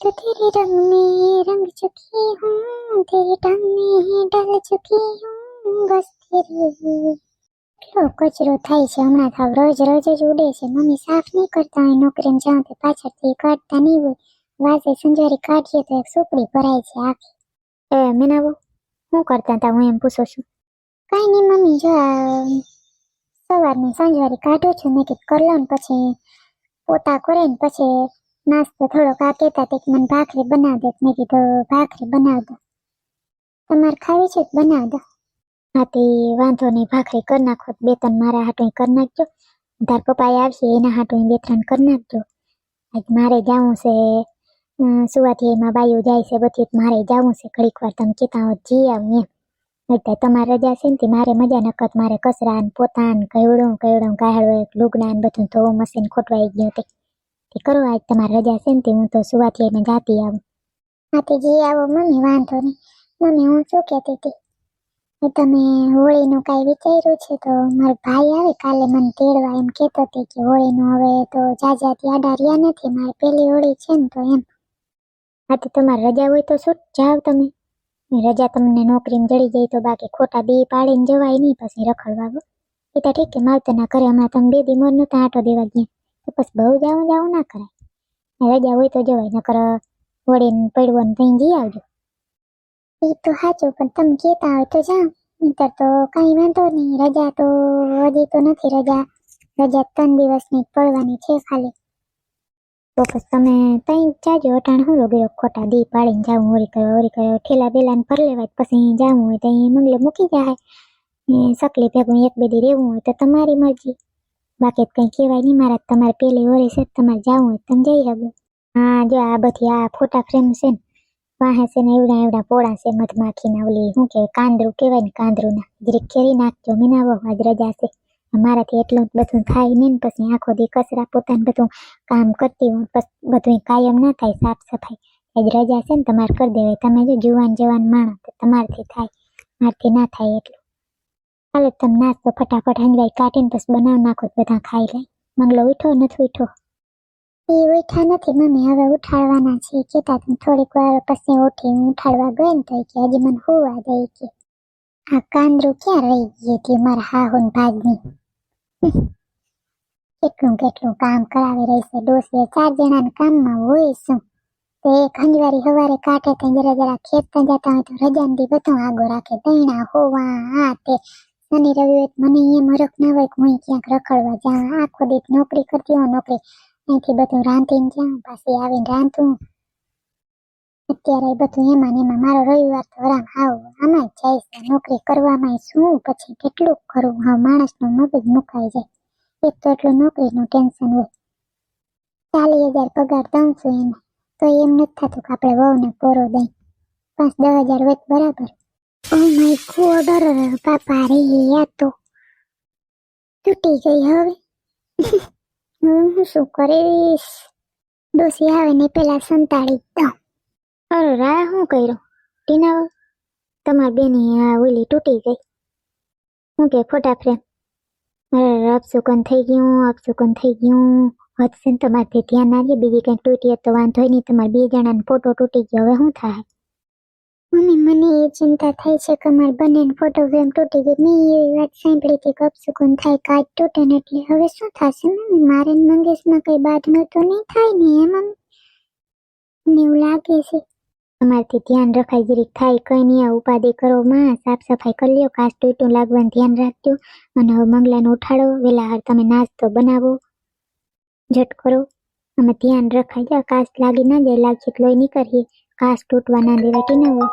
तो तेरे रंग में रंग चुकी हूँ तेरे टांग में डाल चुकी हूँ बस तेरी કેટલો કચરો થાય છે હમણાં થાવ રોજ રોજ જ ઉડે છે મમ્મી સાફ નહીં કરતા હોય નોકરીમાં જાઉં તો પાછળથી કાઢતા નહીં હોય વાસે સંજારી કાઢીએ તો એક સુપડી ભરાય છે આખી એ મેનાવો શું કરતા હતા હું એમ પૂછું છું કાંઈ નહીં મમ્મી જો આ સવારની સંજવારી કાઢું છું મેં કીધું કરી લઉં ને પછી પોતા કરે ને પછી નાસ્તો થોડોક આ કહેતા તે મને ભાખરી બનાવી દે. મેં કીધું, ભાખરી બનાવ દો. તમારે ખાવી છે બનાવ દો? તે વાંધો નહીં, ભાખરી કરી નાખો. બે ત્રણ મારા હાટું કરી નાખજો. તાર પપ્પાએ આવશે, એના હાટું બે ત્રણ કરી નાખજો. આજ મારે જાવું છે. સુવાથી એમાં બાયું જાય છે બધી મારે જાવું છે. ઘડીક વાર તમે કહેતા હો જી આવું એમ. એટલે તમારે રજા છે ને મારે મજા નકત મારે કચરા ને પોતાન કહેવડું કહેવડું એક લુગડા ને બધું ધોવું મશીન ખોટવાઈ ગયું તે. તે કરો આજ તમારે રજા છે ને તે હું તો સુવાથી એમાં જાતી આવું. આથી જઈ આવો મમ્મી વાંધો નહીં. મમ્મી હું શું કહેતી હતી? તમે હોળીનું કાંઈ વિચાર્યું છે તો મારો ભાઈ આવે કાલે મને તેડવા એમ કહેતો હતો કે હોળીનું હવે તો જાજાથી આડા રહ્યા નથી, મારે પેલી હોળી છે ને તો એમ. હા, તો તમારે રજા હોય તો શું જાઓ તમે. રજા તમને નોકરીમાં જડી જાય તો બાકી ખોટા બે પાડીને જવાય નહીં, પછી રખડવા એ ઠીક કે માવતરના ઘરે હમણાં તમે બે દી મોર નતા આટો દેવા ગયા. તો પછી બહુ જાવું જાવું ના કરાય. રજા હોય તો જવાય, નકર વળીને પડવો ને ત્યાં જઈ આવજો. એ તો સાચું, પણ તમે કહેતા હોય તો જાઓ. નહીતર તો કાંઈ વાંધો નહીં. રજા તો હજી તો નથી રજા. રજા ત્રણ દિવસની પડવાની છે ખાલી. તો તમે ત્યાં જાજો. અટાણ હું રોગી ખોટા દી પાડીને જાવું, હોરી કરો હોરી કરો ઠેલા બેલાને ભર લેવાય પછી જાવું હોય ત્યાં મંગલે મૂકી જાય. સકલી ભેગું એક બે દી રહેવું હોય તો તમારી મરજી. બાકી કંઈ કહેવાય નહીં, મારા તમારે પેલી ઓરે છે, તમારે જવું હોય તમે જઈ શકો. હા, જો આ બધી આ ફોટા ફ્રેમ છે ને, વાહે છે ને એવડા એવડા પોળા છે, મધમાખીના ઓલી, શું કહેવાય, કાંદરું કહેવાય ને કાંદરું ના જરીક ખેરી નાખજો, મીનાવો, આજ રજા છે. મારાથી એટલું બધું થાય નહીં પછી આખો દી કચરા પોતાને બધું કામ કરતી હોય પછી બધું કાયમ ના થાય, સાફ સફાઈ. આજ રજા છે ને, તમારે કરી દેવાય. તમે જો જુવાન જવાન માણસ તો તમારથી થાય, મારથી ના થાય એટલું. હાલો તમે નાસ્તો ફટાફટ હંજવાઈ કાઢીને બસ બનાવી નાખો બધા ખાઈ લે મંગલો ઉઠો નથી ઉઠો એ ઉઠા નથી, મમ્મી. હવે ઉઠાડવાના છે. કેતા તમે થોડીક વાર પછી ઉઠી હું ઉઠાડવા ગયો ને તો કે, હજી મને હોવા દે. કે, આ કાંદરું ક્યાં રહી ગઈ હતી મારા હાહુન ભાગની? કેટલું કેટલું કામ કરાવી રહી છે. ડોસીએ ચાર જણાના કામમાં હોય શું તો એક હંજવારી હવારે કાઢે તો જરા જરા ખેત જતા હોય તો રજાન દી બધું આગો રાખે. દૈણા હોવા, આ તે. શનિ રવિ મને એમ હરખ ના હોય હું ક્યાંક રખડવા જાઉં. આખો દીપ નોકરી કરતી હોય, નોકરી. અહીંથી બધું રાંધીને જાઉં, પાછી આવીને રાંધું. અત્યારે બધું એમાં એમાં. મારો રવિવાર તો આરામ આવો આમાં જ જાય છે. નોકરી કરવામાં શું? પછી કેટલું કરવું હા, માણસનું મગજ મુકાઈ જાય. એક તો એટલું નોકરીનું ટેન્શન હોય. ચાલીસ હજાર પગાર દઉં છું એને. તો એમ નથી થતું કે આપણે વહુને પોરો દઈ. પાંચ દસ હજાર હોય બરાબર. ઓ માય ગોડ પાપા રે આ તો તૂટી ગઈ હવે. હું શું કરીશ? ડોસી આવે ને પેલા સંતાડી દઉં. અરે રા શું કર્યો? ટીના તમારી બેની આ ઓલી તૂટી ગઈ. હું કે ફોટા ફ્રેમ? અરે અપસુકન થઈ ગયું અપસુકન થઈ ગયું. હદશે ને તમારથી ધ્યાન ના લે બીજી કંઈક તૂટી તો વાંધો નહીં, તમારે બે જણાનો ફોટો તૂટી ગયો. હવે શું થાય? મમ્મી, મને એ ચિંતા થાય છે કે મારા ફોટો ફ્રેમ તૂટી ગઈ મેં એવી વાત સાંભળી હતી કે અપસુકન થાય, કાચ તૂટે ને એટલે હવે શું થશે મમ્મી? મારે મંગેશમાં કઈ બાદનું તો નહીં થાય ને એમ મને એવું લાગે છે. અમારથી ધ્યાન રખાય જરીક થાય કઈ નહીં, આ ઉપાધિ કરો માં, સાફ સફાઈ કરી લ્યો, કાચ તૂટ્યું લાગવાનું ધ્યાન રાખજો. અને હવે મંગલાને ઉઠાડો વેલા હાર તમે નાસ્તો બનાવો. ઝટ કરો. અમે ધ્યાન રખાય, કાચ લાગી ના જાય, લાગશે લોહી નીકળીએ. કાચ તૂટવા ના દેવા ટીનાવો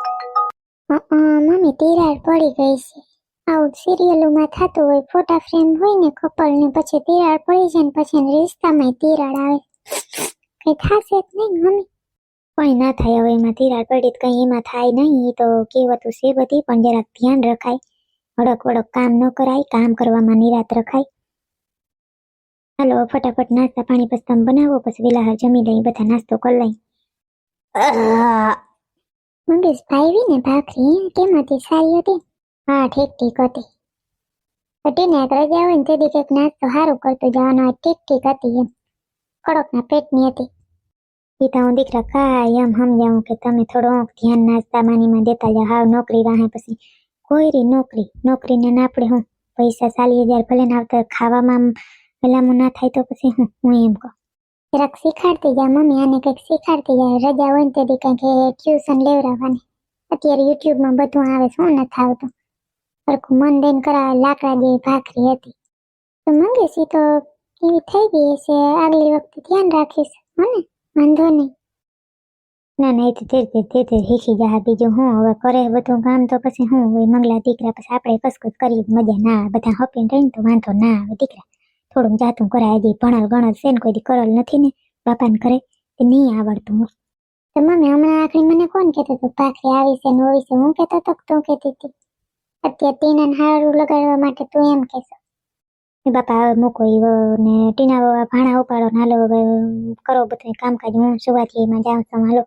મમ્મી તિરાડ પડી ગઈ છે. આવું સિરિયલોમાં થતું હોય ફોટા ફ્રેમ હોય ને કપલને પછી તિરાડ પડી જાય ને પછી રિસ્તામાં તિરાડ આવે. કઈ થશે જ નહીં મમ્મી. કઈ ના થાય હવે એમાં તિરાડ પડી કઈ એમાં થાય નહીં. તો કહેવતું છે બધી પણ જરાક ધ્યાન રખાય. હડક વડક કામ ન કરાય કામ કરવામાં નિરાત રખાય. હાલો ફટાફટ નાસ્તા પાણી પસ્તામ બનાવો પછી વેલા જમી લઈ બધા નાસ્તો કરી લઈ મંગેશ ભાઈ ને ભાખરી કેમ હતી સારી હતી? હા, ઠીક ઠીક હતી. હતી ને રજા હોય ને તે દી કંઈક નાસ્તો સારું કરતું જવાનું હોય, ઠીક ઠીક હતી એમ. કડકના પેટની હતી. એ હું દીકરા કાંઈ એમ સમજાવું કે તમે થોડું ધ્યાન નાસ્તા માનીમાં દેતા જાઓ. હાવ નોકરી વાહે પછી. કોઈ રી નોકરી, નોકરીને ના આપણે હું પૈસા ચાલી હજાર ભલે ના આવતા ખાવામાં ભલામું ના થાય તો પછી હું હું એમ કહું. જરાક શીખાડતી જા મમ્મી આને કંઈક શીખાડતી જાય, રજા હોય ને તેથી કંઈક ટ્યુશન લેવડાવવાની. અત્યારે યુટ્યુબમાં બધું આવે, શું નથી આવતું. સરખું મન દઈને કરાવે, લાકડા જેવી ભાખરી હતી. તો મંગેશી તો એવી થઈ ગઈ છે આગલી વખતે ધ્યાન રાખીશ હો ને વાંધો નહીં. ના ના, એ તો તે તે ધીરે શીખી જા બીજું હું હવે કરે, બધું કામ તો પછી હું હોય મંગલા દીકરા પછી આપણે કસકુસ કરીએ, મજા ના બધા હપીને રહીને તો વાંધો ના આવે, દીકરા. થોડુંક જાતું કરાય હજી ભણલ ગણલ છે ને કોઈ દી કરલ નથી ને બાપાને ઘરે, તે નહીં આવડતું તો મમ્મી હમણાં આખરી મને કોણ કહેતો હતો? ભાખરી આવી છે ને ઓવી છે, હું કહેતો હતો કે તું કહેતી હતી. અત્યારે ટીનાને હારું લગાડવા માટે તું એમ કહેશો. એ બાપા હવે મૂકો ને ટીના બાબા ભાણા ઉપાડો ને હાલો હવે કરો બધું કામકાજ, હું સુવાથીમાં જાઉં છું, હાલો.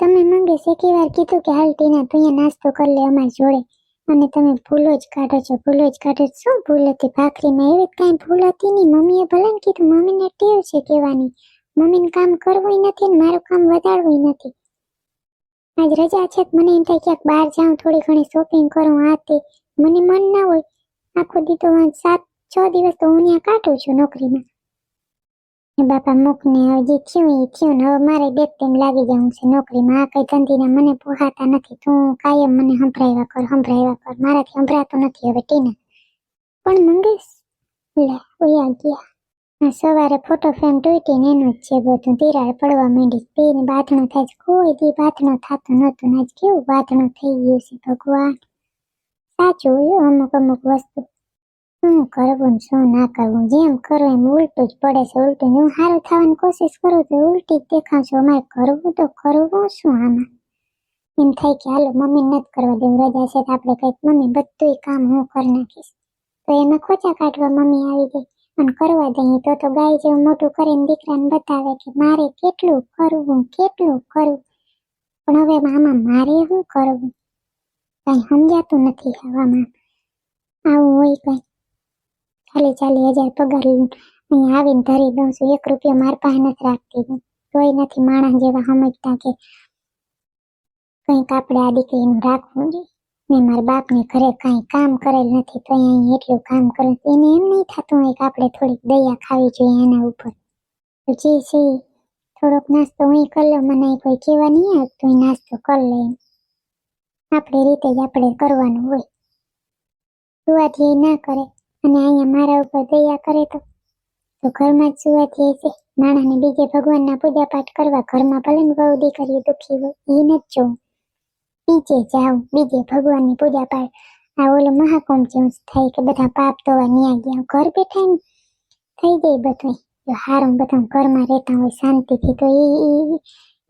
તમે મંગે શેકી વાર કીધું કે હાલ ટીના તું નાસ્તો કરી લે અમારી જોડે. અને તમે ભૂલો જ કાઢો છો ભૂલો જ કાઢો છો. શું ભૂલ હતી? ભાખરીમાં એવી કાંઈ ભૂલ હતી નહીં? મમ્મીએ ભલે ને કીધું, મમ્મીને ટેવ છે કહેવાની. મમ્મીને કામ કરવું નથી ને મારું કામ વધારવું નથી. આજ રજા છે મને એમ થાય ક્યાંક બહાર જાઉં, થોડી ઘણી શોપિંગ કરું આ તે મને મન ના હોય. આખો દી સાત છ દિવસ તો હું ત્યાં કાઢું છું નોકરીમાં. બાપા મૂકને હવે જે થયું થયું ને હવે મારે બે ટાઈમ લાગી જવું છે નોકરીમાં. આ કઈ ધંધીના મને પોહાતા નથી. તું કાયમ મને સંભળાવ્યા કર સંભળાવ્યા કર. મારાથી સંભળાતું નથી હવે ટીના. પણ મંગેશ, લે ઓયા ગયા. સવારે ફોટો ફ્રેમ તૂટીને એનું જ છે બધું. તિરાડ પડવા માંડી. તેને બાથણું થાય છે. કોઈ દી બાથણું થતું નહોતું ને આજ કેવું બાથણું થઈ ગયું છે ભગવાન. સાચું, અમુક અમુક વસ્તુ શું કરવું શું ના કરવું? જેમ કરો એમ ઉલટું જ પડે છે. ઉલટું હું સારું થવાની કોશિશ કરું તો ઉલટી જ દેખાશો છું અમારે કરવું તો કરવું શું આમાં? એમ થાય કે હાલો મમ્મી નથી કરવા દેવું. રજા છે તો આપણે કંઈક, મમ્મી બધુંય કામ હું કરી નાખીશ. તો એમાં ખોચા કાઢવા મમ્મી આવી ગઈ. અને કરવા દઈએ તો તો ગાય જેવું મોટું કરીને દીકરાને બતાવે કે મારે કેટલું કરવું કેટલું કરવું. પણ હવે મામા, મારે શું કરવું? કઈ સમજાતું નથી હવામાં. આવું હોય કઈ. ખાલી ચાલી હજાર પગાર અહીં આવીને ધરી દઉં છું. એક રૂપિયો માર પાસે નથી રાખતી તોય નથી માણસ જેવા સમજતા કે કંઈક આપણે આ દીકરીનું રાખવું જોઈએ. મેં મારા બાપને ઘરે કાંઈ કામ કરેલ નથી તો અહીં એટલું કામ કરે એને એમ નહીં થતું હોય કે આપણે થોડીક દયા ખાવી જોઈએ એના ઉપર. તો જે છે થોડોક નાસ્તો હું કરી લઉં મને કોઈ કહેવા નહીં આવતું એ નાસ્તો કરી લે આપણે રીતે જ આપણે કરવાનું હોય. સુવાથી ના કરે. અને અહીંયા મારા ઉપર દયા કરે તો તો ઘરમાં જ સુવાથી છે. માણસને બીજે ભગવાનના પૂજા પાઠ કરવા ઘરમાં ભલે બહુ દીકરીઓ દુઃખી હોય એ નથી જોવું બીજે જાઉં, બીજે ભગવાનની પૂજા પાઠ આ ઓલો મહાકુંભ જેવું થાય કે બધા પાપ ધોવા ન્યા ગયા. ઘર બેઠા ને થઈ જાય બધું જો હારું બધા ઘરમાં રહેતા હોય, શાંતિથી તો એ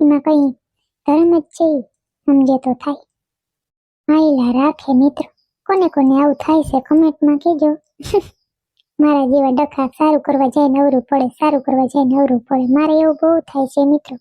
એમાં કઈ ધર્મ જ છે. સમજે તો થાય. માયલા રાખે મિત્રો. કોને કોને આવું થાય છે કમેન્ટમાં કહેજો. મારા જેવા ડખા સારું કરવા જાય, નવરું પડે, સારું કરવા જાય, નવરું પડે. મારે એવું બહુ થાય છે, મિત્રો.